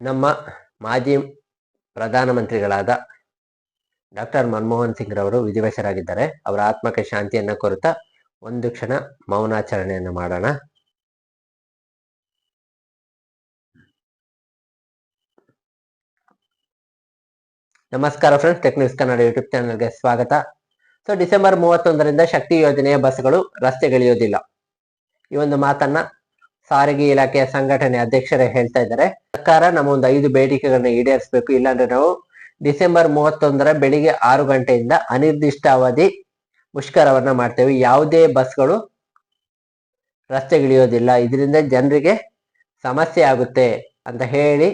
ನಮ್ಮ ಮಾಜಿ ಪ್ರಧಾನಮಂತ್ರಿಗಳಾದ ಡಾಕ್ಟರ್ ಮನಮೋಹನ್ ಸಿಂಗ್ ರವರು ವಿಧಿವಶರಾಗಿದ್ದಾರೆ. ಅವರ ಆತ್ಮಕ್ಕೆ ಶಾಂತಿಯನ್ನ ಕೋರುತ್ತಾ ಒಂದು ಕ್ಷಣ ಮೌನಾಚರಣೆಯನ್ನು ಮಾಡೋಣ. ನಮಸ್ಕಾರ ಫ್ರೆಂಡ್ಸ್ ಟೆಕ್ನಿಕ್ಸ್ ಕನ್ನಡ ಯೂಟ್ಯೂಬ್ ಚಾನಲ್ಗೆ ಸ್ವಾಗತ. ಸೊ ಡಿಸೆಂಬರ್ ಮೂವತ್ತೊಂದರಿಂದ ಶಕ್ತಿ ಯೋಜನೆಯ ಬಸ್ಗಳು ರಸ್ತೆಗಿಳಿಯೋದಿಲ್ಲ. ಈ ಒಂದು ಮಾತನ್ನ ಸಾರಿಗೆ ಇಲಾಖೆಯ ಸಂಘಟನೆ ಅಧ್ಯಕ್ಷರೇ ಹೇಳ್ತಾ ಇದ್ದಾರೆ. ಸರ್ಕಾರ ನಮ್ಮ ಒಂದು ಐದು ಬೇಡಿಕೆಗಳನ್ನ ಈಡೇರಿಸಬೇಕು. ಇಲ್ಲಾಂದ್ರೆ ನಾವು ಡಿಸೆಂಬರ್ ಮೂವತ್ತೊಂದರ ಬೆಳಿಗ್ಗೆ ಆರು ಗಂಟೆಯಿಂದ ಅನಿರ್ದಿಷ್ಟ ಅವಧಿ ಮುಷ್ಕರವನ್ನ ಮಾಡ್ತೇವೆ. ಯಾವುದೇ ಬಸ್ಗಳು ರಸ್ತೆಗಿಳಿಯೋದಿಲ್ಲ. ಇದರಿಂದ ಜನರಿಗೆ ಸಮಸ್ಯೆ ಆಗುತ್ತೆ ಅಂತ ಹೇಳಿ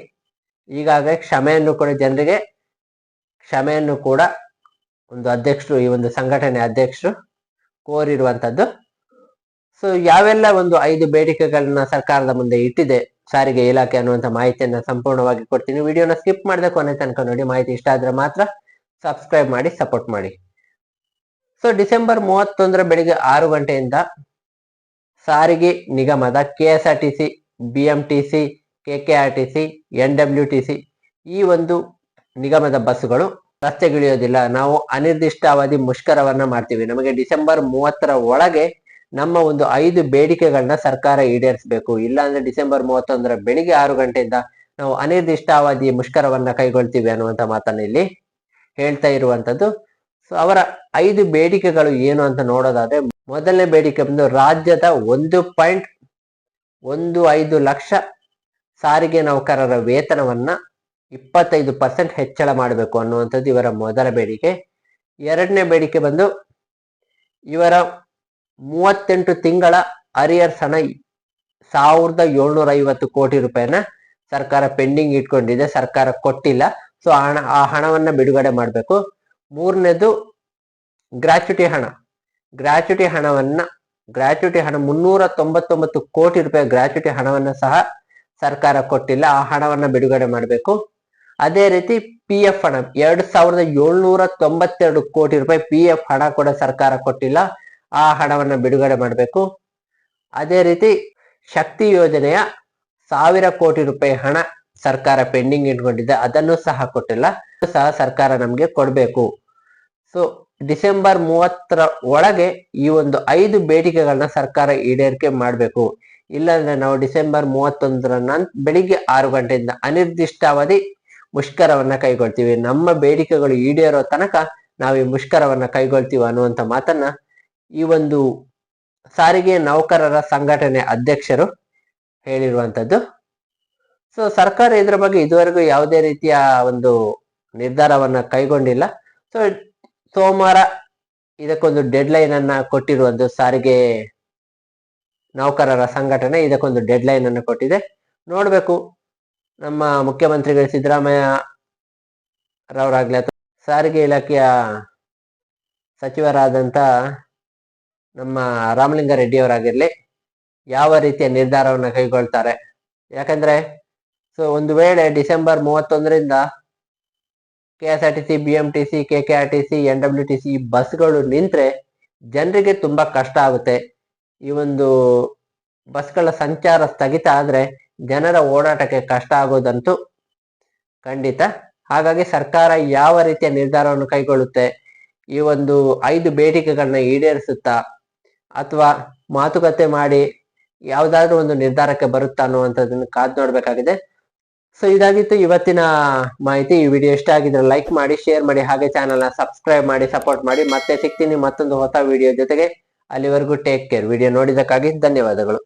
ಈಗಾಗಲೇ ಕ್ಷಮೆಯನ್ನು ಕೂಡ ಜನರಿಗೆ ಕ್ಷಮೆಯನ್ನು ಕೂಡ ಒಂದು ಅಧ್ಯಕ್ಷರು ಈ ಒಂದು ಸಂಘಟನೆ ಅಧ್ಯಕ್ಷರು ಕೋರಿರುವಂತದ್ದು ಸೊ ಯಾವೆಲ್ಲ ಒಂದು ಐದು ಬೇಡಿಕೆಗಳನ್ನ ಸರ್ಕಾರದ ಮುಂದೆ ಇಟ್ಟಿದೆ ಸಾರಿಗೆ ಇಲಾಖೆ ಅನ್ನುವಂತ ಮಾಹಿತಿಯನ್ನ ಸಂಪೂರ್ಣವಾಗಿ ಕೊಡ್ತೀನಿ. ವಿಡಿಯೋನ ಸ್ಕಿಪ್ ಮಾಡದೆ ಕೊನೆ ತನಕ ನೋಡಿ, ಮಾಹಿತಿ ಇಷ್ಟ ಆದ್ರೆ ಮಾತ್ರ ಸಬ್ಸ್ಕ್ರೈಬ್ ಮಾಡಿ ಸಪೋರ್ಟ್ ಮಾಡಿ. ಸೊ ಡಿಸೆಂಬರ್ ಮೂವತ್ತೊಂದರ ಬೆಳಿಗ್ಗೆ ಆರು ಗಂಟೆಯಿಂದ ಸಾರಿಗೆ ನಿಗಮದ K S R T B M T R T N W T ಈ ಒಂದು ನಿಗಮದ ಬಸ್ಸುಗಳು ರಸ್ತೆಗಿಳಿಯೋದಿಲ್ಲ. ನಾವು ಅನಿರ್ದಿಷ್ಟ ಅವಧಿ ಮುಷ್ಕರವನ್ನ ಮಾಡ್ತೀವಿ. ನಮಗೆ ಡಿಸೆಂಬರ್ ಮೂವತ್ತರ ಒಳಗೆ ನಮ್ಮ ಒಂದು ಐದು ಬೇಡಿಕೆಗಳನ್ನ ಸರ್ಕಾರ ಈಡೇರಿಸಬೇಕು. ಇಲ್ಲಾಂದ್ರೆ ಡಿಸೆಂಬರ್ ಮೂವತ್ತೊಂದರ ಬೆಳಿಗ್ಗೆ ಆರು ಗಂಟೆಯಿಂದ ನಾವು ಅನಿರ್ದಿಷ್ಟ ಅವಧಿ ಮುಷ್ಕರವನ್ನ ಕೈಗೊಳ್ತೀವಿ ಅನ್ನುವಂತ ಮಾತನ್ನ ಇಲ್ಲಿ ಹೇಳ್ತಾ ಇರುವಂತದ್ದು. ಸೊ ಅವರ ಐದು ಬೇಡಿಕೆಗಳು ಏನು ಅಂತ ನೋಡೋದಾದ್ರೆ, ಮೊದಲನೇ ಬೇಡಿಕೆ ಬಂದು ರಾಜ್ಯದ ಒಂದು ಪಾಯಿಂಟ್ ಒಂದು ಐದು ಲಕ್ಷ ಸಾರಿಗೆ ನೌಕರರ ವೇತನವನ್ನ ಇಪ್ಪತ್ತೈದು ಪರ್ಸೆಂಟ್ ಹೆಚ್ಚಳ ಮಾಡಬೇಕು ಅನ್ನುವಂಥದ್ದು ಇವರ ಮೊದಲ ಬೇಡಿಕೆ. ಎರಡನೇ ಬೇಡಿಕೆ ಬಂದು ಇವರ ಮೂವತ್ತೆಂಟು ತಿಂಗಳ ಅರಿಯರ್ಸ್ ಹಣ ಸಾವಿರದ ಏಳ್ನೂರ ಐವತ್ತು ಕೋಟಿ ರೂಪಾಯಿನ ಸರ್ಕಾರ ಪೆಂಡಿಂಗ್ ಇಟ್ಕೊಂಡಿದೆ, ಸರ್ಕಾರ ಕೊಟ್ಟಿಲ್ಲ. ಸೊ ಹಣ, ಆ ಹಣವನ್ನ ಬಿಡುಗಡೆ ಮಾಡಬೇಕು. ಮೂರನೇದು ಗ್ರಾಚ್ಯುಟಿ ಹಣ. ಗ್ರಾಚ್ಯುಟಿ ಹಣವನ್ನ, ಗ್ರಾಚ್ಯುಟಿ ಹಣ ಮುನ್ನೂರ ತೊಂಬತ್ತೊಂಬತ್ತು ಕೋಟಿ ರೂಪಾಯಿ ಗ್ರಾಚ್ಯುಟಿ ಹಣವನ್ನ ಸಹ ಸರ್ಕಾರ ಕೊಟ್ಟಿಲ್ಲ. ಆ ಹಣವನ್ನ ಬಿಡುಗಡೆ ಮಾಡಬೇಕು. ಅದೇ ರೀತಿ ಪಿ ಎಫ್ ಹಣ, ಎರಡ್ ಸಾವಿರದ ಏಳ್ನೂರ ತೊಂಬತ್ತೆರಡು ಕೋಟಿ ರೂಪಾಯಿ ಪಿ ಎಫ್ ಹಣ ಕೂಡ ಸರ್ಕಾರ ಕೊಟ್ಟಿಲ್ಲ. ಆ ಹಣವನ್ನ ಬಿಡುಗಡೆ ಮಾಡಬೇಕು. ಅದೇ ರೀತಿ ಶಕ್ತಿ ಯೋಜನೆಯ ಸಾವಿರ ಕೋಟಿ ರೂಪಾಯಿ ಹಣ ಸರ್ಕಾರ ಪೆಂಡಿಂಗ್ ಇಟ್ಕೊಂಡಿದೆ. ಅದನ್ನು ಸಹ ಕೊಟ್ಟಿಲ್ಲ. ಸಹ ಸರ್ಕಾರ ನಮಗೆ ಕೊಡಬೇಕು. ಸೊ ಡಿಸೆಂಬರ್ ಮೂವತ್ತರ ಒಳಗೆ ಈ ಒಂದು ಐದು ಬೇಡಿಕೆಗಳನ್ನ ಸರ್ಕಾರ ಈಡೇರಿಕೆ ಮಾಡಬೇಕು. ಇಲ್ಲಾಂದ್ರೆ ನಾವು ಡಿಸೆಂಬರ್ ಮೂವತ್ತೊಂದರ ನಂತರ ಬೆಳಿಗ್ಗೆ ಆರು ಗಂಟೆಯಿಂದ ಅನಿರ್ದಿಷ್ಟ ಅವಧಿ ಮುಷ್ಕರವನ್ನ ಕೈಗೊಳ್ತೀವಿ. ನಮ್ಮ ಬೇಡಿಕೆಗಳು ಈಡೇರೋ ತನಕ ನಾವು ಈ ಮುಷ್ಕರವನ್ನ ಕೈಗೊಳ್ತೀವಿ ಅನ್ನುವಂತ ಮಾತನ್ನ ಈ ಒಂದು ಸಾರಿಗೆ ನೌಕರರ ಸಂಘಟನೆ ಅಧ್ಯಕ್ಷರು ಹೇಳಿರುವಂತದ್ದು ಸೊ ಸರ್ಕಾರ ಇದ್ರ ಬಗ್ಗೆ ಇದುವರೆಗೂ ಯಾವುದೇ ರೀತಿಯ ಒಂದು ನಿರ್ಧಾರವನ್ನ ಕೈಗೊಂಡಿಲ್ಲ. ಸೊ ಸೋಮವಾರ ಇದಕ್ಕೊಂದು ಡೆಡ್ ಲೈನ್ ಅನ್ನ ಕೊಟ್ಟಿರುವಂತ ಸಾರಿಗೆ ನೌಕರರ ಸಂಘಟನೆ ಇದಕ್ಕೊಂದು ಡೆಡ್ ಲೈನ್ ಅನ್ನು ಕೊಟ್ಟಿದೆ. ನೋಡ್ಬೇಕು. ನಮ್ಮ ಮುಖ್ಯಮಂತ್ರಿಗಳು ಸಿದ್ದರಾಮಯ್ಯ ರವರಾಗ್ಲಿ ಅಥವಾ ಸಾರಿಗೆ ಇಲಾಖೆಯ ಸಚಿವರಾದಂತ ನಮ್ಮ ರಾಮಲಿಂಗ ಅವರಾಗಿರ್ಲಿ, ಯಾವ ರೀತಿಯ ನಿರ್ಧಾರವನ್ನು ಕೈಗೊಳ್ತಾರೆ. ಯಾಕಂದ್ರೆ ಸೊ ಒಂದು ವೇಳೆ December ಮೂವತ್ತೊಂದರಿಂದ K S R T C B M T C K K R T C N W T C ಈ ಬಸ್ಗಳು ನಿಂತರೆ ಜನರಿಗೆ ತುಂಬಾ ಕಷ್ಟ ಆಗುತ್ತೆ. ಈ ಒಂದು ಬಸ್ಗಳ ಸಂಚಾರ ಸ್ಥಗಿತ ಆದರೆ ಜನರ ಓಡಾಟಕ್ಕೆ ಕಷ್ಟ ಆಗೋದಂತೂ ಖಂಡಿತ. ಹಾಗಾಗಿ ಸರ್ಕಾರ ಯಾವ ರೀತಿಯ ನಿರ್ಧಾರವನ್ನು ಕೈಗೊಳ್ಳುತ್ತೆ, ಈ ಒಂದು ಐದು ಬೇಡಿಕೆಗಳನ್ನ ಈಡೇರಿಸುತ್ತಾ ಅಥವಾ ಮಾತುಕತೆ ಮಾಡಿ ಯಾವ್ದಾದ್ರು ಒಂದು ನಿರ್ಧಾರಕ್ಕೆ ಬರುತ್ತಾ ಅನ್ನುವಂಥದ್ದನ್ನು ಕಾದ್ ನೋಡ್ಬೇಕಾಗಿದೆ. ಸೊ ಇದಾಗಿತ್ತು ಇವತ್ತಿನ ಮಾಹಿತಿ. ಈ ವಿಡಿಯೋ ಇಷ್ಟ ಆಗಿದ್ರೆ ಲೈಕ್ ಮಾಡಿ ಶೇರ್ ಮಾಡಿ, ಹಾಗೆ ಚಾನಲ್ನ ಸಬ್ಸ್ಕ್ರೈಬ್ ಮಾಡಿ ಸಪೋರ್ಟ್ ಮಾಡಿ. ಮತ್ತೆ ಸಿಗ್ತೀನಿ ಮತ್ತೊಂದು ಹೊಸ ವಿಡಿಯೋ ಜೊತೆಗೆ. ಅಲ್ಲಿವರೆಗೂ ಟೇಕ್ ಕೇರ್ ವಿಡಿಯೋ ನೋಡಿದಕ್ಕಾಗಿ ಧನ್ಯವಾದಗಳು.